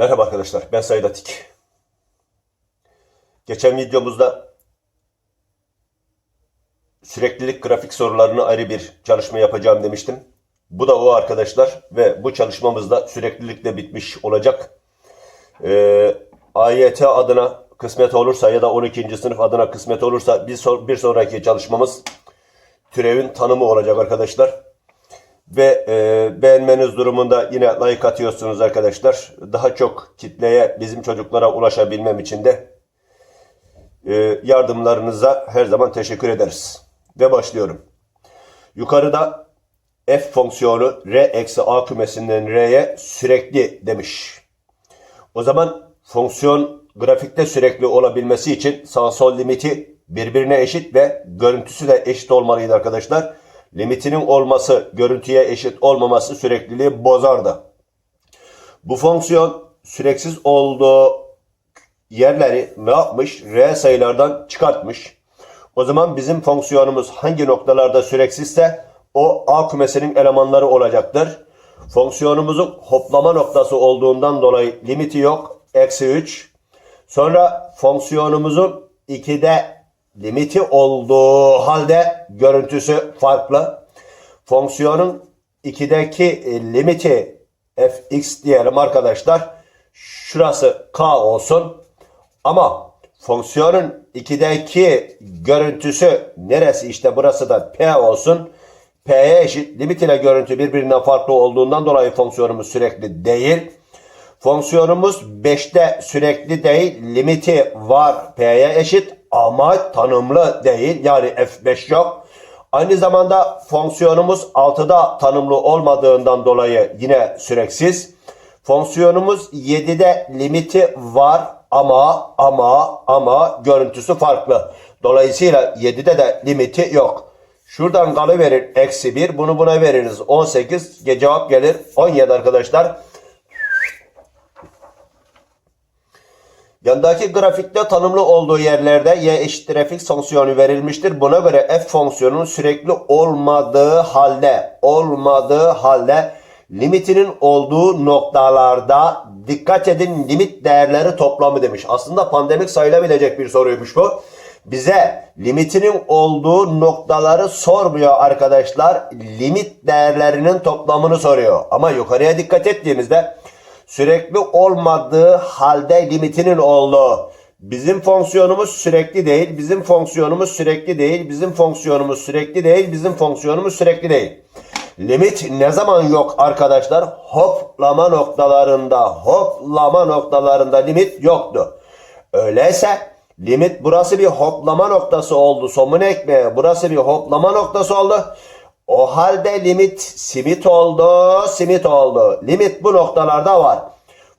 Merhaba arkadaşlar, ben Said Atik. Geçen videomuzda süreklilik grafik sorularını ayrı bir çalışma yapacağım demiştim. Bu da o arkadaşlar ve bu çalışmamız da süreklilikle bitmiş olacak. Ee, AYT adına kısmet olursa ya da 12. sınıf adına kısmet olursa bir, son- bir sonraki çalışmamız türevin tanımı olacak arkadaşlar. Ve e, beğenmeniz durumunda yine like atıyorsunuz arkadaşlar. Daha çok kitleye, bizim çocuklara ulaşabilmem için de e, yardımlarınıza her zaman teşekkür ederiz. Ve başlıyorum. Yukarıda f fonksiyonu r eksi a kümesinden r'ye sürekli demiş. O zaman fonksiyon grafikte sürekli olabilmesi için sağ sol limiti birbirine eşit ve görüntüsü de eşit olmalıydı arkadaşlar. Limitinin olması, görüntüye eşit olmaması sürekliliği bozardı. Bu fonksiyon süreksiz olduğu yerleri ne yapmış? Reel sayılardan çıkartmış. O zaman bizim fonksiyonumuz hangi noktalarda süreksizse o A kümesinin elemanları olacaktır. Fonksiyonumuzun hoplama noktası olduğundan dolayı limiti yok. Eksi 3. Sonra fonksiyonumuzun 2'de limiti olduğu halde görüntüsü farklı. Fonksiyonun 2'deki e, limiti fx diyelim arkadaşlar. Şurası k olsun. Ama fonksiyonun 2'deki görüntüsü neresi? İşte burası da p olsun. P'ye eşit. Limit ile görüntü birbirinden farklı olduğundan dolayı fonksiyonumuz sürekli değil. Fonksiyonumuz 5'te sürekli değil. Limiti var P'ye eşit ama tanımlı değil. Yani F5 yok. Aynı zamanda fonksiyonumuz 6'da tanımlı olmadığından dolayı yine süreksiz. Fonksiyonumuz 7'de limiti var ama ama ama görüntüsü farklı. Dolayısıyla 7'de de limiti yok. Şuradan kalıverir eksi 1. Bunu buna veririz 18. Cevap gelir 17 arkadaşlar. Yandaki grafikte tanımlı olduğu yerlerde y eşittir fx fonksiyonu verilmiştir. Buna göre f fonksiyonunun sürekli olmadığı halde olmadığı halde limitinin olduğu noktalarda dikkat edin limit değerleri toplamı demiş. Aslında pandemik sayılabilecek bir soruymuş bu. Bize limitinin olduğu noktaları sormuyor arkadaşlar. Limit değerlerinin toplamını soruyor. Ama yukarıya dikkat ettiğimizde sürekli olmadığı halde limitinin olduğu. Bizim fonksiyonumuz sürekli değil, bizim fonksiyonumuz sürekli değil, bizim fonksiyonumuz sürekli değil, bizim fonksiyonumuz sürekli değil. Limit ne zaman yok arkadaşlar? Hoplama noktalarında, hoplama noktalarında limit yoktu. Öyleyse limit burası bir hoplama noktası oldu. Somun ekmeği burası bir hoplama noktası oldu. O halde limit simit oldu, simit oldu. Limit bu noktalarda var.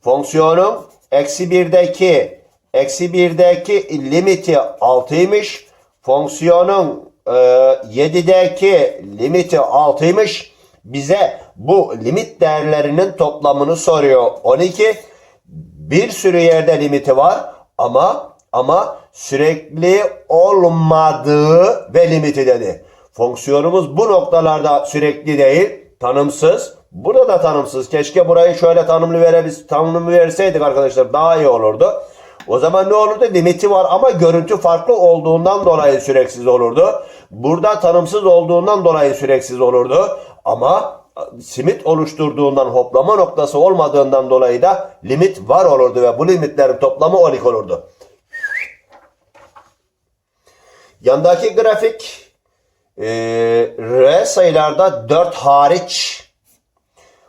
Fonksiyonun eksi birdeki, eksi birdeki limiti 6'ymış. Fonksiyonun e, 7'deki limiti 6'ymış. Bize bu limit değerlerinin toplamını soruyor. 12 bir sürü yerde limiti var ama ama sürekli olmadığı ve limiti dedi. Fonksiyonumuz bu noktalarda sürekli değil, tanımsız. Burada da tanımsız. Keşke burayı şöyle tanımlı verebilseydik, tanımlı verseydik arkadaşlar daha iyi olurdu. O zaman ne olurdu? Limiti var ama görüntü farklı olduğundan dolayı süreksiz olurdu. Burada tanımsız olduğundan dolayı süreksiz olurdu. Ama simit oluşturduğundan hoplama noktası olmadığından dolayı da limit var olurdu ve bu limitlerin toplamı 12 olurdu. Yandaki grafik e, R sayılarda 4 hariç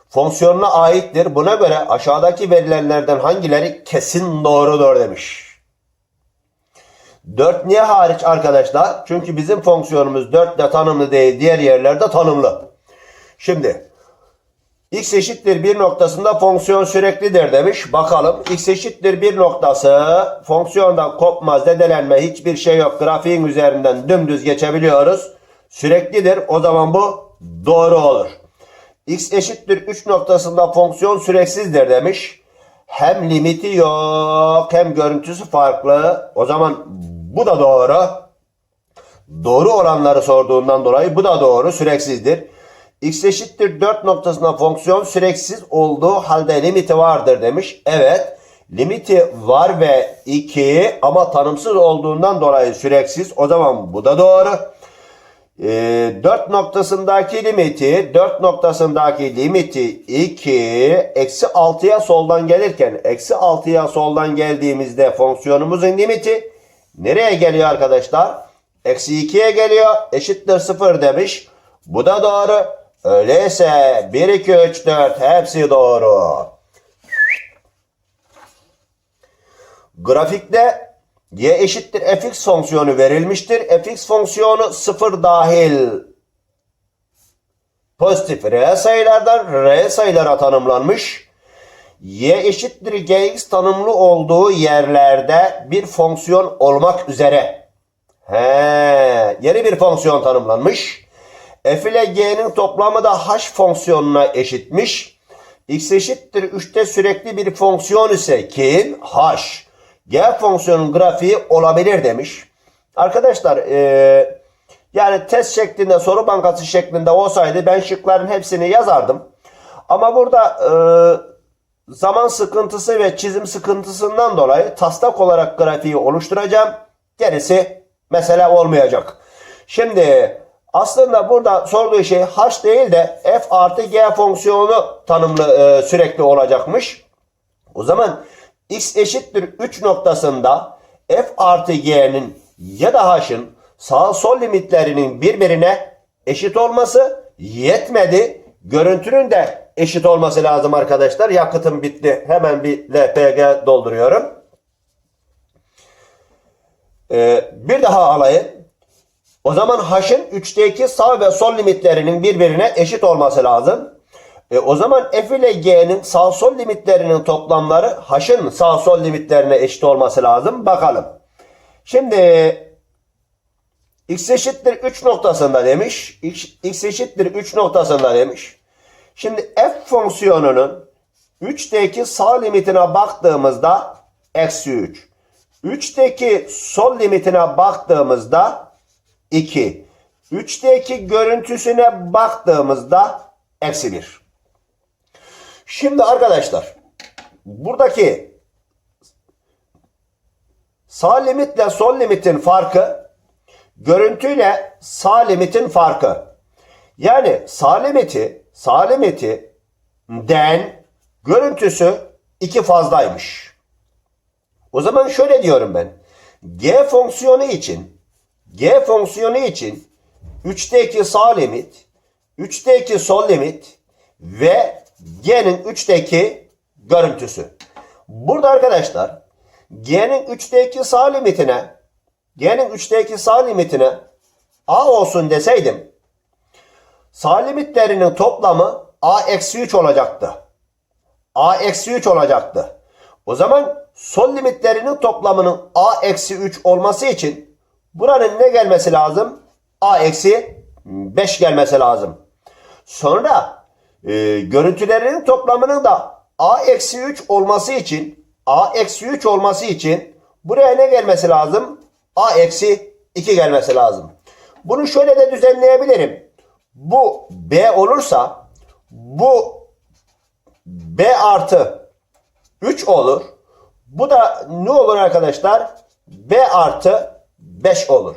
fonksiyonuna aittir. Buna göre aşağıdaki verilenlerden hangileri kesin doğrudur demiş. 4 niye hariç arkadaşlar? Çünkü bizim fonksiyonumuz 4 de tanımlı değil, diğer yerlerde tanımlı. Şimdi x eşittir 1 noktasında fonksiyon süreklidir demiş. Bakalım x eşittir 1 noktası fonksiyondan kopmaz, dedelenme hiçbir şey yok. Grafiğin üzerinden dümdüz geçebiliyoruz. Süreklidir. O zaman bu doğru olur. x eşittir 3 noktasında fonksiyon süreksizdir demiş. Hem limiti yok hem görüntüsü farklı. O zaman bu da doğru. Doğru olanları sorduğundan dolayı bu da doğru süreksizdir. x eşittir 4 noktasında fonksiyon süreksiz olduğu halde limiti vardır demiş. Evet. Limiti var ve 2 ama tanımsız olduğundan dolayı süreksiz. O zaman bu da doğru. Ee, 4 noktasındaki limiti 4 noktasındaki limiti 2 eksi 6'ya soldan gelirken eksi 6'ya soldan geldiğimizde fonksiyonumuzun limiti nereye geliyor arkadaşlar? Eksi 2'ye geliyor eşittir 0 demiş. Bu da doğru. Öyleyse 1, 2, 3, 4 hepsi doğru. Grafikte y eşittir fx fonksiyonu verilmiştir. fx fonksiyonu 0 dahil pozitif reel sayılardan reel sayılara tanımlanmış. y eşittir gx tanımlı olduğu yerlerde bir fonksiyon olmak üzere. He, yeni bir fonksiyon tanımlanmış. f ile g'nin toplamı da h fonksiyonuna eşitmiş. x eşittir 3'te sürekli bir fonksiyon ise ki h g fonksiyonun grafiği olabilir demiş. Arkadaşlar e, yani test şeklinde soru bankası şeklinde olsaydı ben şıkların hepsini yazardım. Ama burada e, zaman sıkıntısı ve çizim sıkıntısından dolayı taslak olarak grafiği oluşturacağım. Gerisi mesele olmayacak. Şimdi aslında burada sorduğu şey h değil de f artı g fonksiyonu tanımlı e, sürekli olacakmış. O zaman x eşittir 3 noktasında f artı g'nin ya da h'ın sağ sol limitlerinin birbirine eşit olması yetmedi. Görüntünün de eşit olması lazım arkadaşlar. Yakıtım bitti. Hemen bir LPG dolduruyorum. Ee, bir daha alayım. O zaman h'ın 3'te 2 sağ ve sol limitlerinin birbirine eşit olması lazım. E, o zaman f ile g'nin sağ sol limitlerinin toplamları h'ın sağ sol limitlerine eşit olması lazım. Bakalım. Şimdi x eşittir 3 noktasında demiş. X, x eşittir 3 noktasında demiş. Şimdi f fonksiyonunun 3'teki sağ limitine baktığımızda eksi 3. 3'teki sol limitine baktığımızda 2. 3'teki görüntüsüne baktığımızda eksi 1. Şimdi arkadaşlar buradaki sağ limitle sol limitin farkı görüntüyle sağ limitin farkı. Yani sağ limiti sağ limiti den görüntüsü iki fazlaymış. O zaman şöyle diyorum ben. G fonksiyonu için G fonksiyonu için 3'te 2 sağ limit, 3'te 2 sol limit ve G'nin 3'teki görüntüsü. Burada arkadaşlar G'nin 3'te 2 sağ limitine G'nin 3'te 2 sağ limitine A olsun deseydim sağ limitlerinin toplamı A eksi 3 olacaktı. A eksi 3 olacaktı. O zaman sol limitlerinin toplamının A eksi 3 olması için buranın ne gelmesi lazım? A eksi 5 gelmesi lazım. Sonra e, görüntülerinin toplamının da a eksi 3 olması için a eksi 3 olması için buraya ne gelmesi lazım? a eksi 2 gelmesi lazım. Bunu şöyle de düzenleyebilirim. Bu b olursa bu b artı 3 olur. Bu da ne olur arkadaşlar? b artı 5 olur.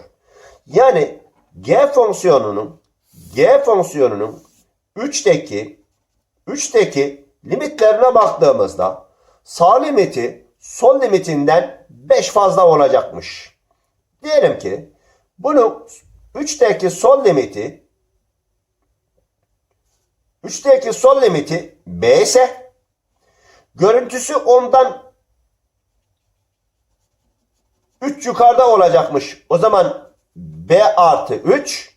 Yani g fonksiyonunun g fonksiyonunun 3'teki 3'teki limitlerine baktığımızda sağ limiti sol limitinden 5 fazla olacakmış. Diyelim ki bunu 3'teki sol limiti 3'teki sol limiti B ise görüntüsü ondan 3 yukarıda olacakmış. O zaman B artı 3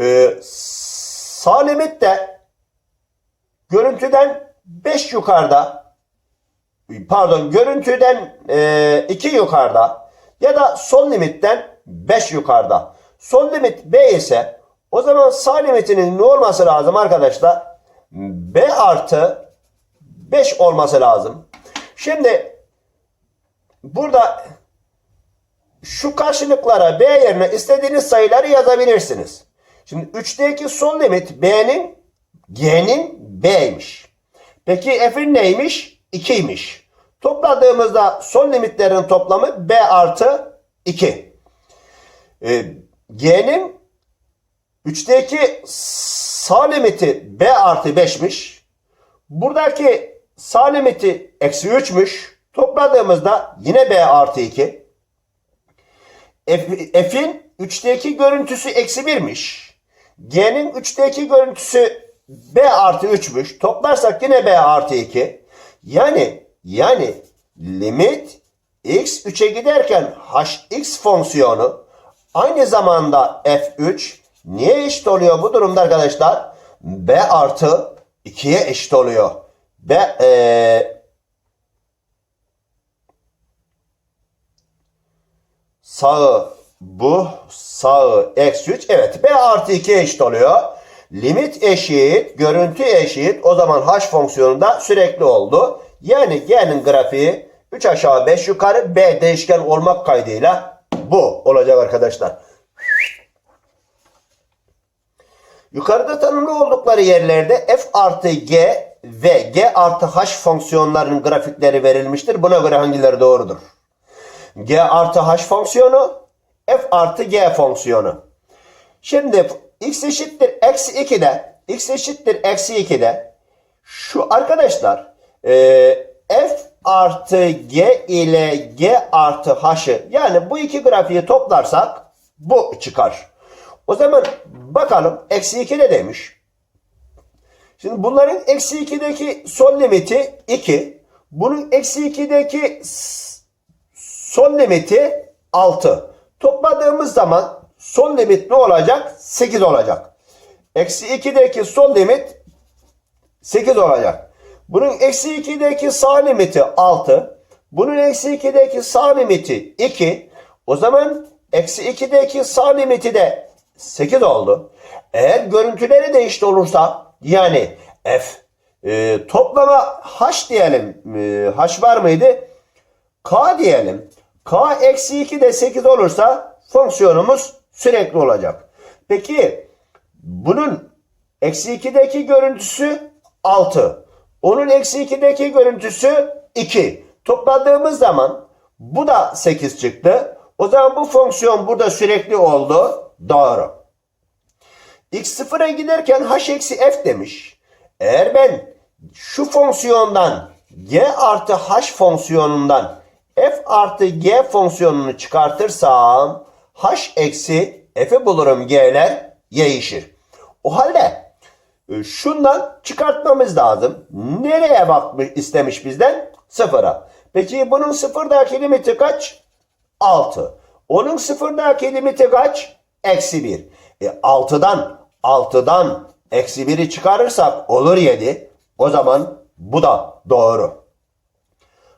ee, sağ limit de görüntüden 5 yukarıda pardon görüntüden 2 e, yukarıda ya da sol limitten 5 yukarıda. Sol limit B ise o zaman sağ limitinin ne olması lazım arkadaşlar? B artı 5 olması lazım. Şimdi burada şu karşılıklara B yerine istediğiniz sayıları yazabilirsiniz. Şimdi 3'teki son limit B'nin G'nin B'ymiş. Peki F'in neymiş? 2'ymiş. Topladığımızda son limitlerin toplamı B artı 2. Ee, G'nin 3'teki sağ limiti B artı 5'miş. Buradaki sağ limiti eksi 3'müş. Topladığımızda yine B artı 2. F- F'in 3'teki görüntüsü eksi 1'miş. G'nin 3'teki görüntüsü B artı 3'müş. Toplarsak yine B artı 2. Yani yani limit x 3'e giderken hx fonksiyonu aynı zamanda f3 niye eşit oluyor bu durumda arkadaşlar? B artı 2'ye eşit oluyor. B eee sağı bu sağı eksi 3 evet b artı 2 eşit oluyor. Limit eşit, görüntü eşit. O zaman h fonksiyonunda sürekli oldu. Yani g'nin grafiği 3 aşağı 5 yukarı b değişken olmak kaydıyla bu olacak arkadaşlar. Yukarıda tanımlı oldukları yerlerde f artı g ve g artı h fonksiyonlarının grafikleri verilmiştir. Buna göre hangileri doğrudur? g artı h fonksiyonu, f artı g fonksiyonu. Şimdi x eşittir eksi 2'de, x eşittir eksi 2'de şu arkadaşlar e, f artı g ile g artı h'ı yani bu iki grafiği toplarsak bu çıkar. O zaman bakalım eksi 2 ne demiş? Şimdi bunların eksi 2'deki son limiti 2. Bunun eksi 2'deki son limiti 6. Topladığımız zaman son limit ne olacak? 8 olacak. Eksi 2'deki son limit 8 olacak. Bunun eksi 2'deki sağ limiti 6. Bunun eksi 2'deki sağ limiti 2. O zaman eksi 2'deki sağ limiti de 8 oldu. Eğer görüntüleri de eşit olursa yani f e, toplama h diyelim. E, h var mıydı? k diyelim. k eksi 2 de 8 olursa fonksiyonumuz sürekli olacak. Peki bunun eksi 2'deki görüntüsü 6. Onun eksi 2'deki görüntüsü 2. Topladığımız zaman bu da 8 çıktı. O zaman bu fonksiyon burada sürekli oldu. Doğru. x sıfıra giderken h eksi f demiş. Eğer ben şu fonksiyondan g artı h fonksiyonundan f artı g fonksiyonunu çıkartırsam h eksi f'i bulurum g'ler değişir. O halde e, şundan çıkartmamız lazım. Nereye bakmış istemiş bizden? Sıfıra. Peki bunun sıfırdaki limiti kaç? 6. Onun sıfırdaki limiti kaç? Eksi 1. E, 6'dan 6'dan eksi 1'i çıkarırsak olur 7. O zaman bu da doğru.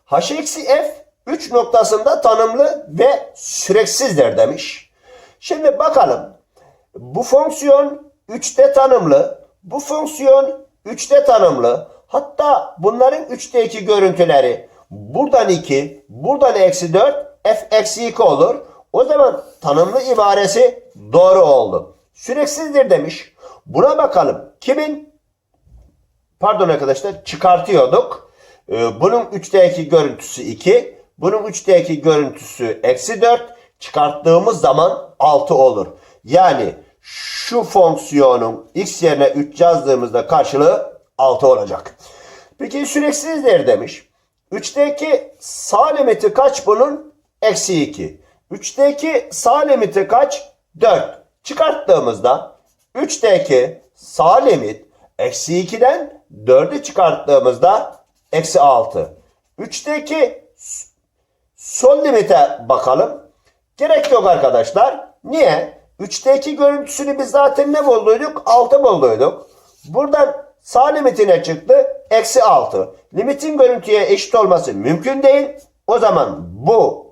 H eksi f 3 noktasında tanımlı ve süreksizdir demiş. Şimdi bakalım. Bu fonksiyon 3'te tanımlı. Bu fonksiyon 3'te tanımlı. Hatta bunların 3'te 2 görüntüleri buradan 2, buradan eksi 4, f eksi 2 olur. O zaman tanımlı ibaresi doğru oldu. Süreksizdir demiş. Buna bakalım. Kimin? Pardon arkadaşlar çıkartıyorduk. Ee, bunun 3'te 2 görüntüsü 2. Bunun 3'te 2 görüntüsü eksi 4. Çıkarttığımız zaman 6 olur. Yani şu fonksiyonun x yerine 3 yazdığımızda karşılığı 6 olacak. Peki süreksizdir demiş. 3'teki sağ limiti kaç bunun? Eksi 2. 3'teki sağ limiti kaç? 4. Çıkarttığımızda 3'teki sağ limit eksi 2'den 4'ü çıkarttığımızda eksi 6. 3'teki son limite bakalım. Gerek yok arkadaşlar. Niye? 3'teki görüntüsünü biz zaten ne bulduyduk? 6 bulduyduk. Buradan sağ limitine çıktı. Eksi 6. Limitin görüntüye eşit olması mümkün değil. O zaman bu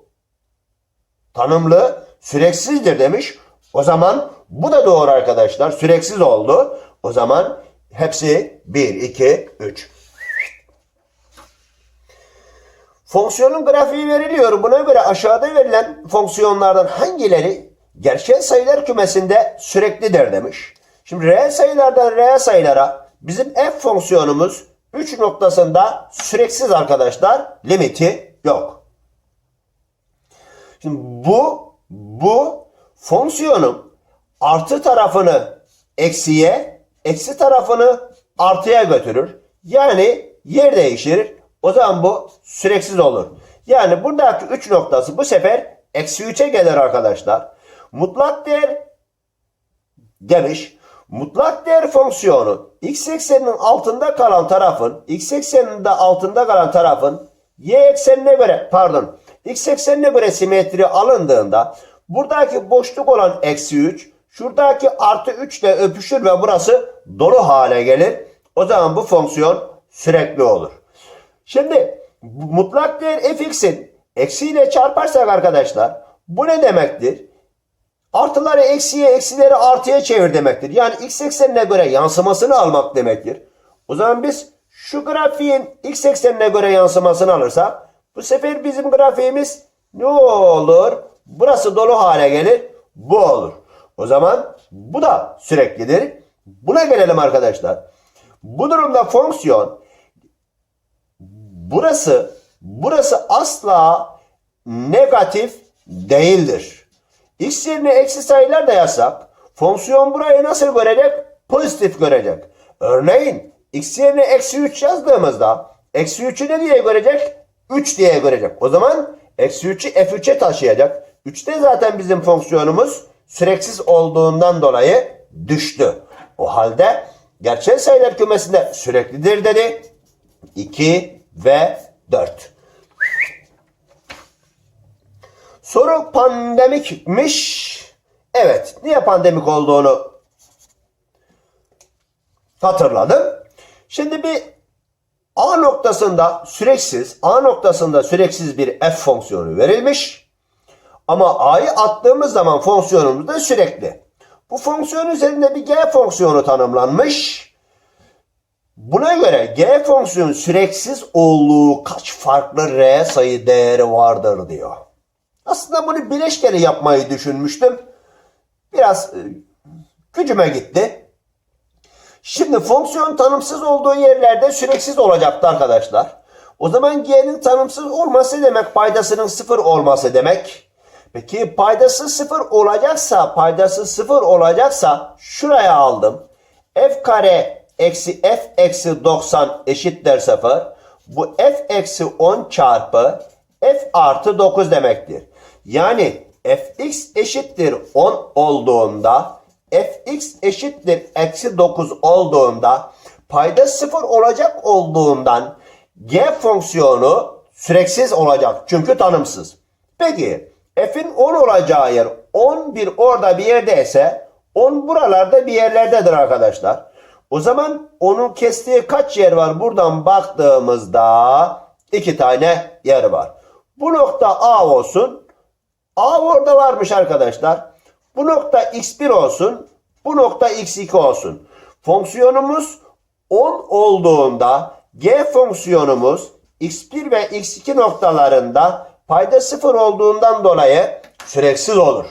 tanımlı süreksizdir demiş. O zaman bu da doğru arkadaşlar. Süreksiz oldu. O zaman hepsi 1, 2, 3. Fonksiyonun grafiği veriliyor. Buna göre aşağıda verilen fonksiyonlardan hangileri gerçel sayılar kümesinde süreklidir demiş. Şimdi reel sayılardan reel sayılara bizim f fonksiyonumuz 3 noktasında süreksiz arkadaşlar limiti yok. Şimdi bu bu fonksiyonun artı tarafını eksiye, eksi tarafını artıya götürür. Yani yer değiştirir. O zaman bu süreksiz olur. Yani buradaki 3 noktası bu sefer eksi 3'e gelir arkadaşlar. Mutlak değer demiş. Mutlak değer fonksiyonu x ekseninin altında kalan tarafın x ekseninin de altında kalan tarafın y eksenine göre pardon x eksenine göre simetri alındığında buradaki boşluk olan eksi 3 şuradaki artı 3 ile öpüşür ve burası dolu hale gelir. O zaman bu fonksiyon sürekli olur. Şimdi mutlak değer fx'in eksiyle çarparsak arkadaşlar bu ne demektir? Artıları eksiye, eksileri artıya çevir demektir. Yani x eksenine göre yansımasını almak demektir. O zaman biz şu grafiğin x eksenine göre yansımasını alırsak bu sefer bizim grafiğimiz ne olur? Burası dolu hale gelir. Bu olur. O zaman bu da süreklidir. Buna gelelim arkadaşlar. Bu durumda fonksiyon burası burası asla negatif değildir. X yerine eksi sayılar da yazsak fonksiyon burayı nasıl görecek? Pozitif görecek. Örneğin x yerine eksi 3 yazdığımızda eksi 3'ü ne diye görecek? 3 diye görecek. O zaman eksi 3'ü f3'e taşıyacak. 3'te zaten bizim fonksiyonumuz süreksiz olduğundan dolayı düştü. O halde gerçel sayılar kümesinde süreklidir dedi. 2 ve 4. Soru pandemikmiş. Evet. Niye pandemik olduğunu hatırladım. Şimdi bir A noktasında süreksiz, A noktasında süreksiz bir f fonksiyonu verilmiş. Ama A'yı attığımız zaman fonksiyonumuz da sürekli. Bu fonksiyon üzerinde bir G fonksiyonu tanımlanmış. Buna göre G fonksiyonu süreksiz olduğu kaç farklı R sayı değeri vardır diyor. Aslında bunu bileşkeli yapmayı düşünmüştüm. Biraz e, gücüme gitti. Şimdi fonksiyon tanımsız olduğu yerlerde süreksiz olacaktı arkadaşlar. O zaman g'nin tanımsız olması demek paydasının sıfır olması demek. Peki paydası sıfır olacaksa, paydası sıfır olacaksa şuraya aldım. f kare eksi f eksi 90 eşittir sıfır. Bu f eksi 10 çarpı f artı 9 demektir. Yani fx eşittir 10 olduğunda fx eşittir eksi 9 olduğunda payda 0 olacak olduğundan g fonksiyonu süreksiz olacak. Çünkü tanımsız. Peki f'in 10 olacağı yer 11 orada bir yerdeyse 10 buralarda bir yerlerdedir arkadaşlar. O zaman onun kestiği kaç yer var? Buradan baktığımızda iki tane yer var. Bu nokta A olsun. A orada varmış arkadaşlar. Bu nokta x1 olsun. Bu nokta x2 olsun. Fonksiyonumuz 10 olduğunda g fonksiyonumuz x1 ve x2 noktalarında payda 0 olduğundan dolayı süreksiz olur.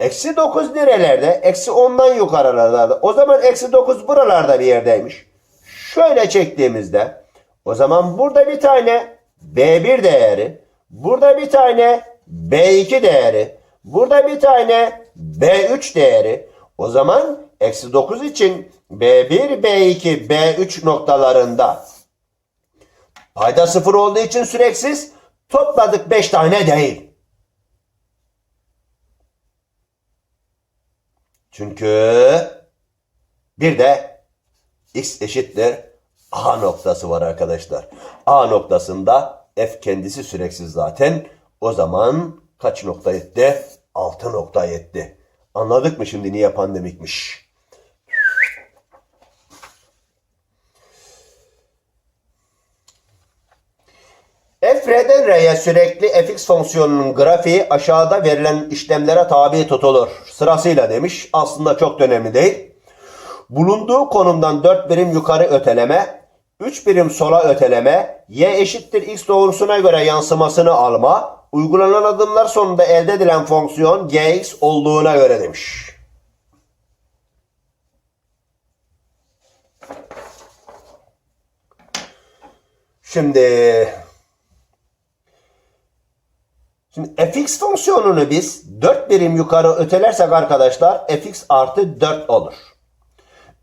Eksi 9 nerelerde? Eksi 10'dan yukarılarda. O zaman eksi 9 buralarda bir yerdeymiş. Şöyle çektiğimizde o zaman burada bir tane B1 değeri, burada bir tane B2 değeri, burada bir tane B3 değeri. O zaman eksi 9 için B1, B2, B3 noktalarında payda sıfır olduğu için süreksiz topladık 5 tane değil. Çünkü bir de x eşittir A noktası var arkadaşlar. A noktasında f kendisi süreksiz zaten. O zaman kaç nokta etti? 6 nokta etti. Anladık mı şimdi niye pandemikmiş? F R'den R'ye sürekli fx fonksiyonunun grafiği aşağıda verilen işlemlere tabi tutulur. Sırasıyla demiş. Aslında çok da önemli değil. Bulunduğu konumdan 4 birim yukarı öteleme, 3 birim sola öteleme, y eşittir x doğrusuna göre yansımasını alma, uygulanan adımlar sonunda elde edilen fonksiyon gx olduğuna göre demiş. Şimdi Şimdi fx fonksiyonunu biz 4 birim yukarı ötelersek arkadaşlar fx artı 4 olur.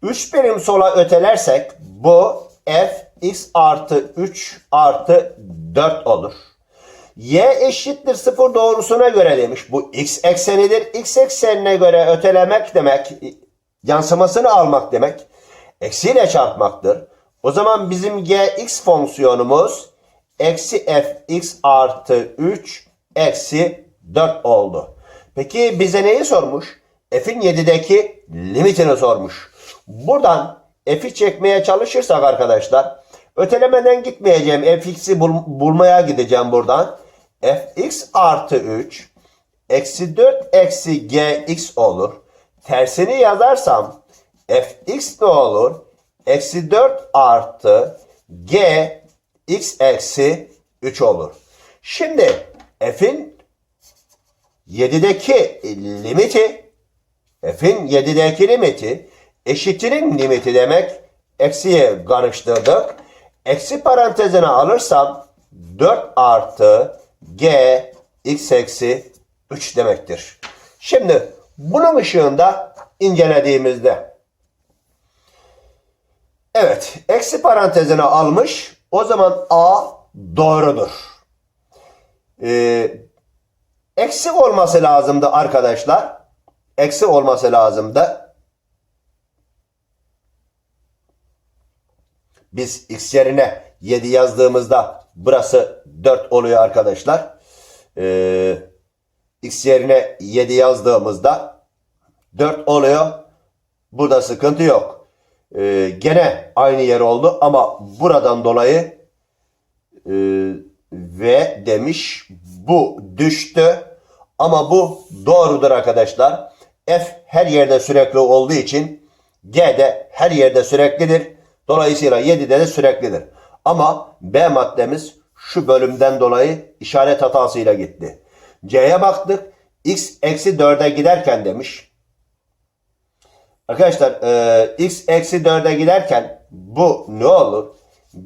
3 birim sola ötelersek bu fx artı 3 artı 4 olur. y eşittir 0 doğrusuna göre demiş. Bu x eksenidir. x eksenine göre ötelemek demek, yansımasını almak demek, eksiyle çarpmaktır. O zaman bizim gx fonksiyonumuz eksi fx artı 3 eksi 4 oldu. Peki bize neyi sormuş? F'in 7'deki limitini sormuş. Buradan f'i çekmeye çalışırsak arkadaşlar ötelemeden gitmeyeceğim. fx'i bul- bulmaya gideceğim buradan. fx artı 3 eksi 4 eksi gx olur. Tersini yazarsam fx ne olur? Eksi 4 artı g x eksi 3 olur. Şimdi f'in 7'deki limiti f'in 7'deki limiti eşitinin limiti demek. Eksiye karıştırdık. Eksi parantezine alırsam 4 artı g x eksi 3 demektir. Şimdi bunun ışığında incelediğimizde Evet, eksi parantezine almış. O zaman A doğrudur. Ee, eksi olması lazımdı arkadaşlar. Eksi olması lazımdı. Biz x yerine 7 yazdığımızda burası 4 oluyor arkadaşlar. Ee, x yerine 7 yazdığımızda 4 oluyor. Burada sıkıntı yok. Ee, gene aynı yer oldu ama buradan dolayı e, ve demiş bu düştü ama bu doğrudur arkadaşlar. F her yerde sürekli olduğu için G de her yerde süreklidir. Dolayısıyla 7'de de süreklidir. Ama B maddemiz şu bölümden dolayı işaret hatasıyla gitti. C'ye baktık. X eksi 4'e giderken demiş. Arkadaşlar e, x eksi 4'e giderken bu ne olur?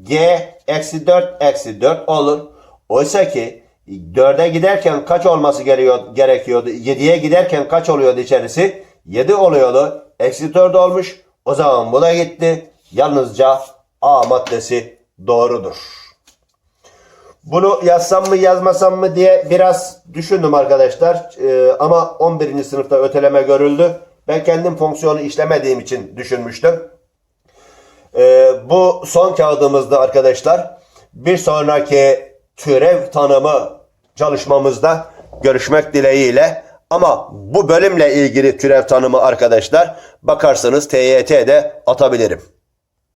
g eksi 4 eksi 4 olur. Oysa ki 4'e giderken kaç olması gerekiyor, gerekiyordu? 7'ye giderken kaç oluyordu içerisi? 7 oluyordu. Eksi 4 olmuş. O zaman bu da gitti. Yalnızca A maddesi doğrudur. Bunu yazsam mı yazmasam mı diye biraz düşündüm arkadaşlar. Ee, ama 11. sınıfta öteleme görüldü. Ben kendim fonksiyonu işlemediğim için düşünmüştüm. Ee, bu son kağıdımızda arkadaşlar. Bir sonraki türev tanımı çalışmamızda görüşmek dileğiyle. Ama bu bölümle ilgili türev tanımı arkadaşlar bakarsanız TYT'de atabilirim.